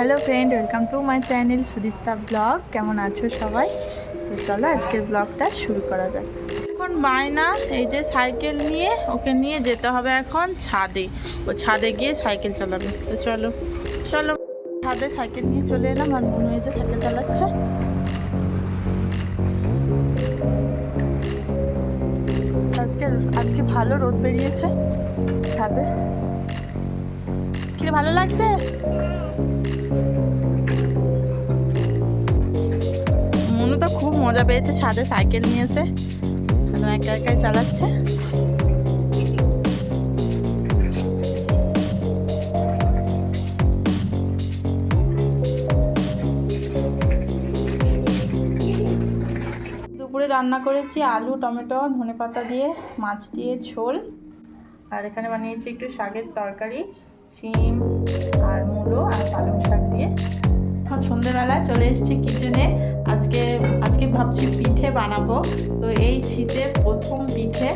Hello friend, welcome to my channel Sudipta blog. কেমন আছো সবাই? তো চলো আজকের ব্লগটা শুরু করা যাক। এখন বায়না, এই যে সাইকেল নিয়ে, ওকে নিয়ে যেতে হবে এখন ছাদে। ও ছাদে গিয়ে সাইকেল চালাবে। তো চলো চলো। ছাদে সাইকেল নিয়ে চলে এলাম, আর মনে হয়েছে সাইকেল চালাচ্ছে। আজকে আজকে ভালো রোদ বেরিয়েছে ছাদে। রে, ভালো লাগছে? মনু তো খুব মজা পেয়েছে ছাদে সাইকেল নিয়েছে। একা একাই চালাচ্ছে? দুপুরে রান্না করেছি আলু টমেটো ধনে পাতা দিয়ে মাছ দিয়ে ঝোল। আর এখানে বানিয়েছি একটু শাকের তরকারি। শিম আর মূলো আর পালং শাক দিয়ে। এখন সন্ধ্যেবেলায় চলে এসেছি কিচেনে আজকে আজকে ভাবছি পিঠে বানাবো। তো এই শীতের প্রথম পিঠে।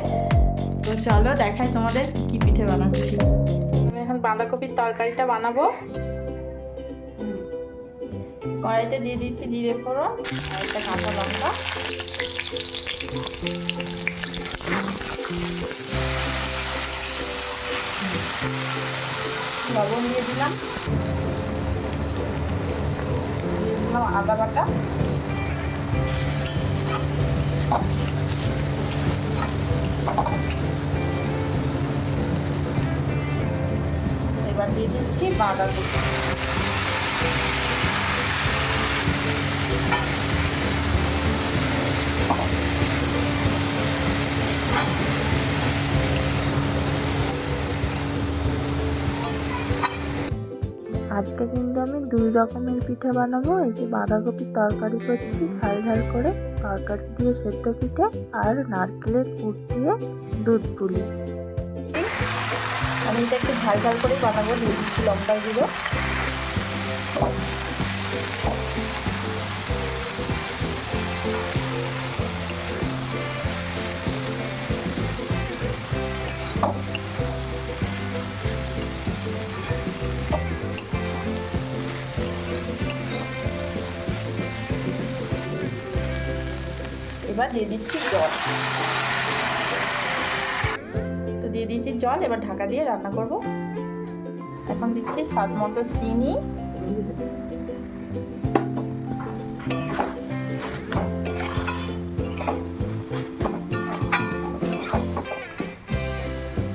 তো চলো দেখাই তোমাদের কি পিঠে বানাচ্ছি। আমি এখন বাঁধাকপির তরকারিটা বানাবো। কড়াইতে দিয়ে দিচ্ছি জিরে ফোড়ন আর একটা কাঁচা লঙ্কা। লবণ দিয়ে দিলাম। দিয়ে দিলাম আদা বাটা। এবার দিয়ে দিচ্ছি বাঁধাকপি। আজকে কিন্তু আমি দুই রকমের পিঠে বানাবো। এই যে বাঁধাকপির তরকারি করছি, ঝাল ঝাল করে তরকারি দিয়ে সেদ্ধ পিঠে আর নারকেলের কুট দিয়ে দুধ পুলি। আমি এটা একটু ঝাল ঝাল করে বানাবো, দিয়ে দিচ্ছি লঙ্কা গুঁড়ো। এবার দিয়ে দিচ্ছি জল। তো দিয়ে দিচ্ছি জল, এবার ঢাকা দিয়ে রান্না করব। এখন দিচ্ছি স্বাদ মতো চিনি।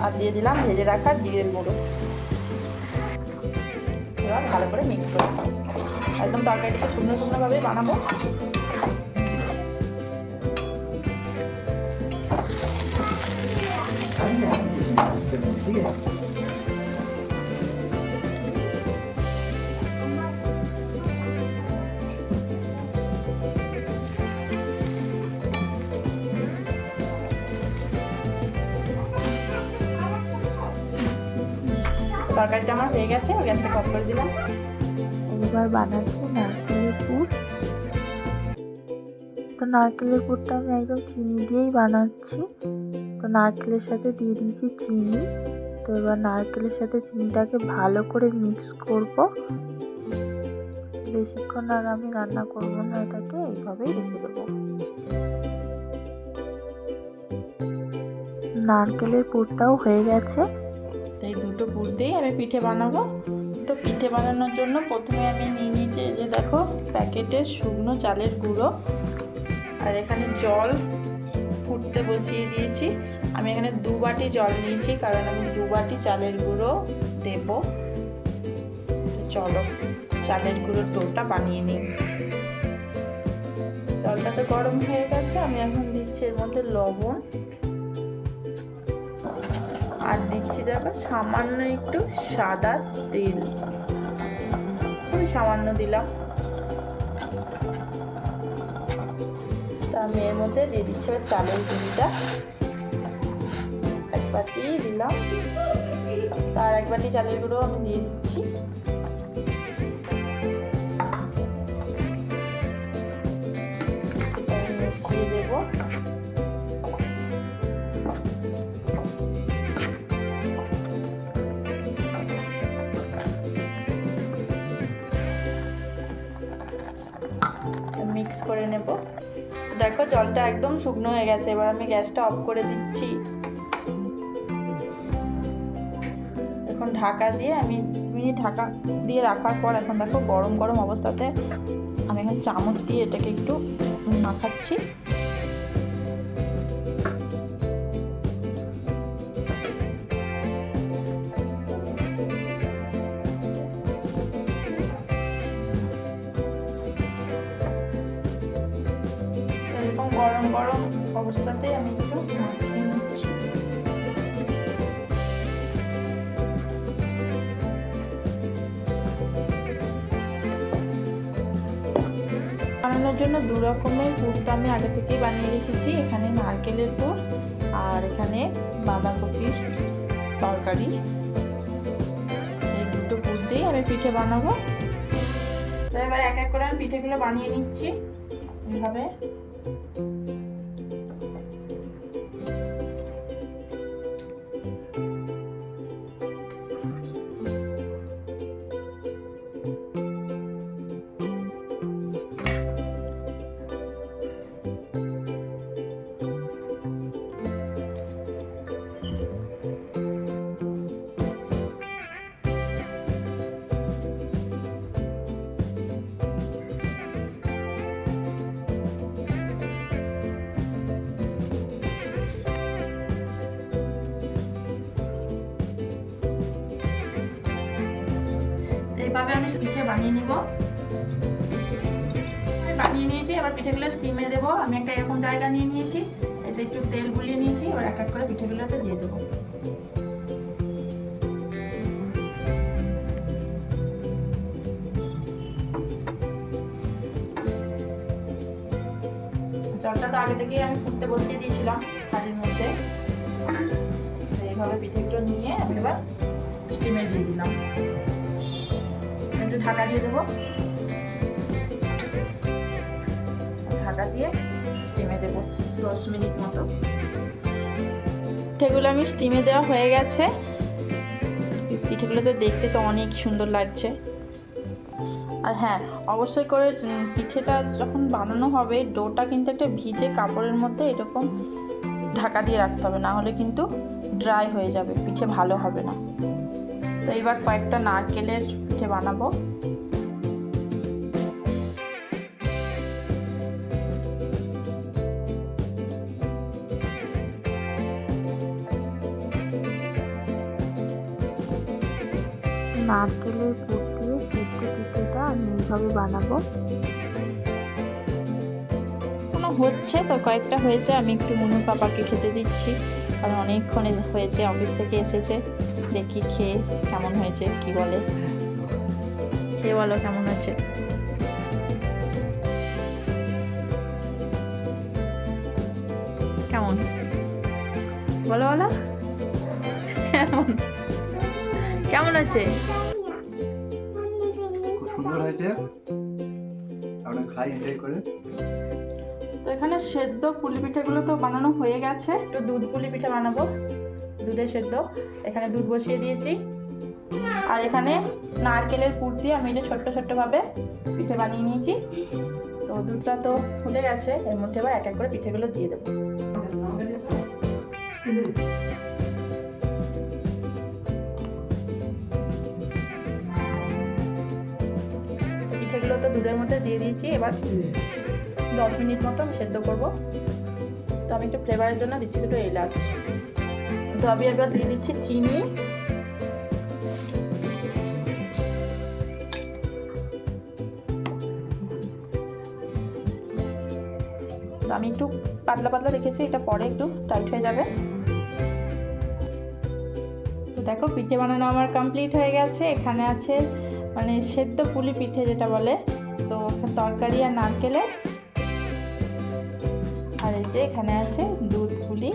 আর দিয়ে দিলাম ভেজে রাখা জিরের গুঁড়ো। এবার ভালো করে মিক্স করে। একদম তরকারিটাকে শুকনো শুকনোভাবে বানাবো। আমার গেছে নারকেলের তো নারকেলের পুরটা আমি একদম চিনি দিয়েই বানাচ্ছি। তো নারকেলের সাথে দিয়ে দিয়েছি চিনি। তো এবার নারকেলের সাথে চিনিটাকে ভালো করে মিক্স করব। বেশিক্ষণ আর আমি রান্না করব না, এটাকে এইভাবেই রেখে দেবো। নারকেলের পুরটাও হয়ে গেছে। তাই দুটো পুর দিয়েই আমি পিঠে বানাবো। তো পিঠে বানানোর জন্য প্রথমে আমি নিয়ে নিয়েছি যে দেখো, প্যাকেটের শুকনো চালের গুঁড়ো। আর এখানে জল ফুটতে বসিয়ে দিয়েছি। আমি এখানে দু বাটি জল নিয়েছি, কারণ আমি দু বাটি চালের গুঁড়ো দেব। চলো, চালের গুঁড়োর টোটা বানিয়ে নিই। জলটা তো গরম হয়ে গেছে, আমি এখন দিচ্ছি এর মধ্যে লবণ। আর দিচ্ছি দেখো সামান্য একটু সাদা তেল। খুবই সামান্য দিলাম। তা আমি এর মধ্যে দিয়ে দিচ্ছি চালের গুঁড়িটা। বাটি দিলাম। আর এক বাটি চালের গুঁড়ো আমি দিয়ে দিচ্ছি। মিশিয়ে দেবো মিক্স করে নেব। দেখো জলটা একদম শুকনো হয়ে গেছে। এবার আমি গ্যাসটা অফ করে দিচ্ছি। এখন ঢাকা দিয়ে আমি মিনিট ঢাকা দিয়ে রাখার পর এখন দেখো গরম গরম অবস্থাতে আমি এখন চামচ দিয়ে এটাকে একটু মাখাচ্ছি। দু রকমের পুরটা আমি আগে থেকেই বানিয়ে রেখেছি। এখানে নারকেলের পুর আর এখানে বাঁধাকপির তরকারি। এই দুটো পুর দিয়েই আমি পিঠে বানাবো। তো এবার এক এক করে আমি পিঠেগুলো বানিয়ে নিচ্ছি। এইভাবে। বানিয়ে নিব। বানিয়ে নিয়েছি, এবার পিঠেগুলো স্টিমে দেবো। আমি একটা এরকম জায়গা নিয়ে নিয়েছি, এতে একটু তেল গুলিয়ে নিয়েছি, এবার এক এক করে পিঠেগুলোতে দিয়ে দেবো। জলটা তো আগে থেকেই আমি ফুটতে বসিয়ে দিয়েছিলাম হাঁড়ির মধ্যে। এইভাবে পিঠেগুলো নিয়ে আমি এবার স্টিমে দিয়ে দিলাম। ঢাকা দিয়ে দেবো। ঢাকা দিয়ে স্টিমে দেবো দশ মিনিট মতো। পিঠেগুলো আমি স্টিমে দেওয়া হয়ে গেছে। পিঠেগুলো তো দেখতে তো অনেক সুন্দর লাগছে। আর হ্যাঁ অবশ্যই করে পিঠেটা যখন বানানো হবে, ডোটা কিন্তু একটা ভিজে কাপড়ের মধ্যে এরকম ঢাকা দিয়ে রাখতে হবে, না হলে কিন্তু ড্রাই হয়ে যাবে, পিঠে ভালো হবে না। তো এবার কয়েকটা নারকেলের পিঠে বানাবো। নারকেলের পুর দিয়ে পিঠেটা আমি এইভাবে বানাবো। কোনো হচ্ছে তো, কয়েকটা হয়েছে, আমি একটু মনুর পাপাকে খেতে দিচ্ছি, কারণ অনেকক্ষণ হয়েছে, অফিস থেকে এসেছে, দেখি খেয়ে কেমন হয়েছে, কি বলে। খেয়ে বলো কেমন হয়েছে? কেমন? বলো বলো। কেমন? কেমন আছে? খুব সুন্দর হয়েছে। আমরা খাই এনজয় করে। তো এখানে সেদ্ধ পুলি পিঠেগুলো তো বানানো হয়ে গেছে। একটু দুধ পুলি পিঠে বানাবো। দুধে সেদ্ধ। এখানে দুধ বসিয়ে দিয়েছি। আর এখানে নারকেলের পুর দিয়ে আমি এটা ছোট্ট ছোট্টভাবে পিঠে বানিয়ে নিয়েছি। তো দুধটা তো ফুলে গেছে। এর মধ্যে আবার এক এক করে পিঠেগুলো দিয়ে দেবো। পিঠেগুলো তো দুধের মধ্যে দিয়ে দিয়েছি, এবার দশ মিনিট মতো আমি সেদ্ধ করব। তো আমি একটু ফ্লেভারের জন্য দিচ্ছি দুটো এলাচ। তো আমি এবার দিয়ে দিচ্ছি চিনি। তো আমি একটু পাতলা পাতলা রেখেছি, এটা পরে একটু টাইট হয়ে যাবে। তো দেখো, পিঠে বানানো আমার কমপ্লিট হয়ে গেছে। এখানে আছে মানে সেদ্ধ পুলি পিঠে যেটা বলে, তো তরকারি আর নারকেলের আর এই যে এখানে আছে দুধ পুলি,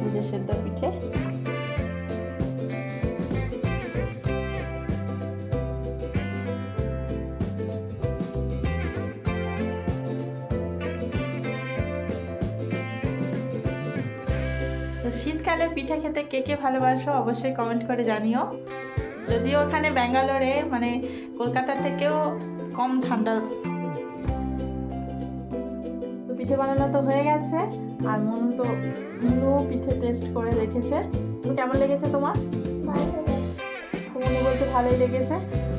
দুধের সেদ্ধ পিঠে। তো শীতকালে পিঠা খেতে কে কে ভালোবাসো অবশ্যই কমেন্ট করে জানিও। যদিও ওখানে ব্যাঙ্গালোরে মানে কলকাতা থেকেও কম ঠান্ডা। পিঠে বানানো তো হয়ে গেছে আর মনু তো মনুও পিঠে টেস্ট করে দেখেছে। তো কেমন লেগেছে তোমার? মনু বলতে ভালোই লেগেছে।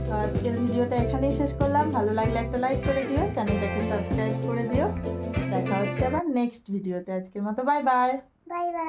তো আজকের ভিডিওটা এখানেই শেষ করলাম। ভালো লাগলে একটা লাইক করে দিও চ্যানেলটাকে সাবস্ক্রাইব করে দিও। দেখা হচ্ছে আবার নেক্সট ভিডিওতে আজকের মতো। Bye bye bye bye